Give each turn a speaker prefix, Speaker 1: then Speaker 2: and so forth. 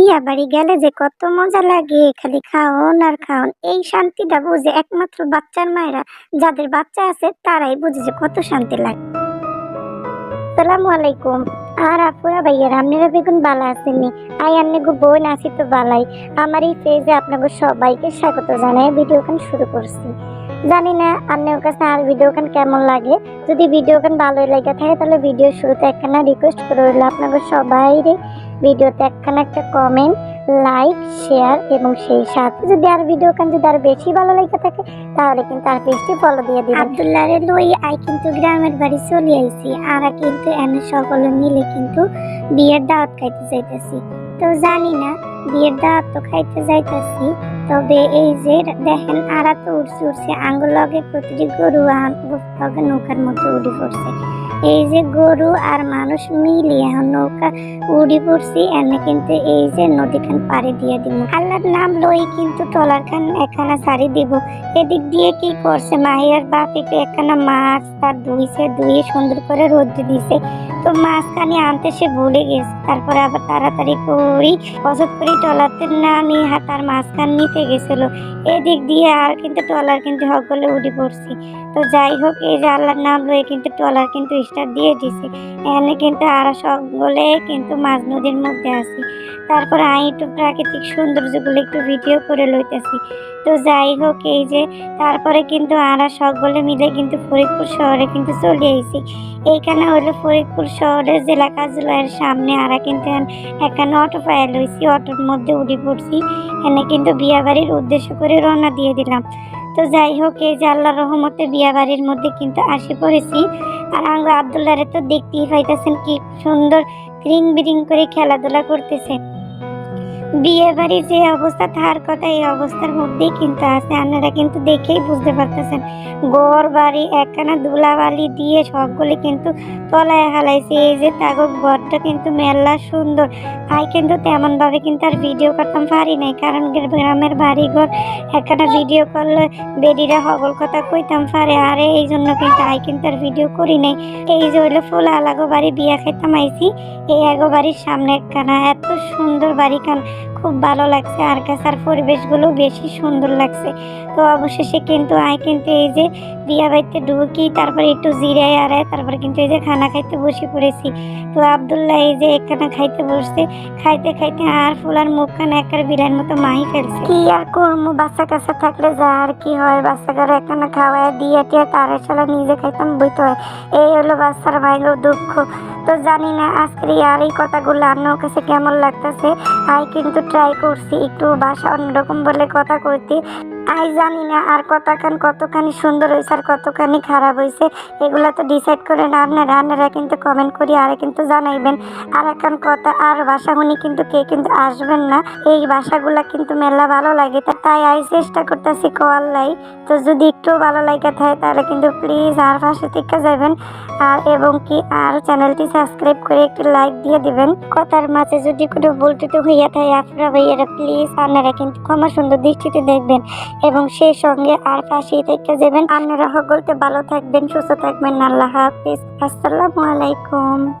Speaker 1: বিয়া বাড়ি গেলে যে কত মজা লাগে, খালি খাওন আর খাওন। এই শান্তিটা বুঝে একমাত্র বাচ্চার মায়েরা, যাদের বাচ্চা আছে, তারাই বুঝে যে কত শান্তি লাগে। সালামু আলাইকুম। আর আপুরা ভাইয়ার আপনারা বেগুন বালা আসেননি আই আপনি গো বোন আছি তো বালাই আমার এই পেজে আপনাকে সবাইকে স্বাগত জানাই, ভিডিও ভিডিওখান শুরু করছি। জানি না আপনার কাছে আর ভিডিও ভিডিওখান কেমন লাগে। যদি ভিডিও ভিডিওখান ভালোই লাগে থাকে তাহলে ভিডিও শুরুতে একখানা রিকোয়েস্ট করে রইল আপনাকে সবাই ভিডিওতে একখানা একটা কমেন্ট লাইক শেয়ার এবং সেই সাথে যদি আর ভিডিও কান যদি আর বেশি ভালো লেগে থাকে, তাহলে কিন্তু আর বেশি ফলো দিয়ে দিবেন। আব্দুল্লাহ লই, আই কিন্তু গ্রামের বাড়ি চলে আইছি। আর কিন্তু এনে সকলে মিলে কিন্তু বিয়ের দাওয়াত খাইতে যাইতেছি। তো জানি না, বিয়ের দাওয়াত তো খাইতে যাইতেছি। তবে এই যে দেখেন, আরা তো উঠছে উঠছে আঙ্গুল লগে প্রতিটি গরু লগে নৌকার মধ্যে উঠে পড়ছে। এই যে গরু আর মানুষ মিলিয়ে নৌকা উড়ি পড়ছি, এনে কিন্তু এই যে নদীখান পাড়ি দিয়ে দিব আল্লাহর নাম লই কিন্তু টলার খান একখানা সারি দিব। এদিক দিয়ে কি করছে? মাহিয়ার বাপ একটু একখানা মাছ তার ধুইছে দুই সুন্দর করে রোদ দিছে। তো মাঝখানে আনতে সে ভুলে গেছে। তারপরে আবার তাড়াতাড়ি করি পছন্দ করি টলারতে না নিয়ে তার মাছখান নিতে গেছিল। এদিক দিয়ে আর কিন্তু টলার কিন্তু হক সকলে উড়ি পড়ছি। তো যাই হোক, এই যে আল্লাহর নাম লয়ে কিন্তু টলার কিন্তু স্টার্ট দিয়ে দিছে। এখানে কিন্তু আর সকলে কিন্তু মাঝ নদীর মধ্যে আছি। তারপর আমি একটু প্রাকৃতিক সৌন্দর্যগুলো একটু ভিডিও করে লইতেছি। তো যাই হোক, এই যে তারপরে কিন্তু আরা সকলে মিলে কিন্তু ফরিদপুর শহরে কিন্তু চলে আইছি। এইখানে হলো ফরিদপুর শহরের জেলা কার্যালয়ের সামনে আরা কিন্তু এখানে অটো ফায়াল লইছি অটোর মধ্যে উঠে পড়ছি। এনে কিন্তু বিয়াবাড়ির উদ্দেশ্য করে রওনা দিয়ে দিলাম। তো যাই হোক, এই যে আল্লাহ রহমতে বিয়াবাড়ির মধ্যে কিন্তু আসে পড়েছি। আর আঙ্গ আবদুল্লারে তো দেখতেই পাইতেছেন কি সুন্দর ক্রিং বিরিং করে খেলাধুলা করতেছে। বিয়ে বাড়ি যে অবস্থা, তার কথা এই অবস্থার মধ্যেই কিন্তু আছে। আপনারা কিন্তু দেখেই বুঝতে পারতেছেন। গড় বাড়ি একখানা দুলা বালি দিয়ে সবগুলি কিন্তু তলায় হালাইছে। এই যে তাগক ঘরটা কিন্তু মেলা সুন্দর। আই কিন্তু তেমন ভাবে কিন্তু আর ভিডিও করতাম পারি নাই। কারণ গ্রামের বাড়ি ঘর একখানা ভিডিও করলে বেডিরা হবল কথা কইতাম পারে। আরে, এই জন্য কিন্তু আই কিন্তু আর ভিডিও করি নাই। এই যে হইল ফুল আলাগো বাড়ি, বিয়া খাইতাম আইছি। এই এগো বাড়ির সামনে একখানা এত সুন্দর বাড়ি কান খুব ভালো লাগছে। আর কাছার পরিবেশগুলো বেশি সুন্দর লাগছে। তো অবশেষে কিন্তু আই কিন্তু এই যে বিয়া বাড়িতে ঢুকি, তারপরে একটু জিরাই আড়াই তারপরে কিন্তু এই যে খানা খাইতে বসে পড়েছি। তো আবদুল্লাহ এই যে একখানা খাইতে বসছে। খাইতে খাইতে আর ফুলার মুখখানা একার বিলার মতো মাই ফেলছে। কি আর করব বাচ্চা কাছে থাকলে যা আর কি হয়। বাচ্চা কারও একখানা খাওয়ায় দিয়ে টিয়ে তারে চলা নিজে খাইতাম বইতে হয়। এই হলো বাচ্চার ভাইলো দুঃখ। তো জানি না আজকের আর এই কথাগুলো আপনার কাছে কেমন লাগতেছে। আই কিন্তু ট্রাই করছি একটু বাসা অন্যরকম বলে কথা কইতে আই জানি না আর কতখান, কতখানি সুন্দর হয়েছে আর কতখানি খারাপ হয়েছে এগুলা তো ডিসাইড করে না আপনারা আপনারা কিন্তু কমেন্ট করি, আর কিন্তু জানাইবেন। আর এখন কথা, আর ভাষা শুনি কিন্তু কে কিন্তু আসবেন না। এই ভাষাগুলা কিন্তু মেলা ভালো লাগে তাই আই চেষ্টা করতেছি কল লাই। তো যদি একটু ভালো লাগে থাকে, তাহলে কিন্তু প্লিজ আর ভাষা থেকে যাবেন আর এবং কি, আর চ্যানেলটি সাবস্ক্রাইব করে একটি লাইক দিয়ে দিবেন। কথার মাঝে যদি কোনো ভুল টুটু হইয়া থাকে, আপনারা ভাইয়ারা প্লিজ আপনারা কিন্তু ক্ষমা সুন্দর দৃষ্টিতে দেখবেন। এবং সেই সঙ্গে আর কাশি থেকে যাবেন। আপনারা বলতে ভালো থাকবেন, সুস্থ থাকবেন। আল্লাহ হাফিজ। আসসালামু আলাইকুম।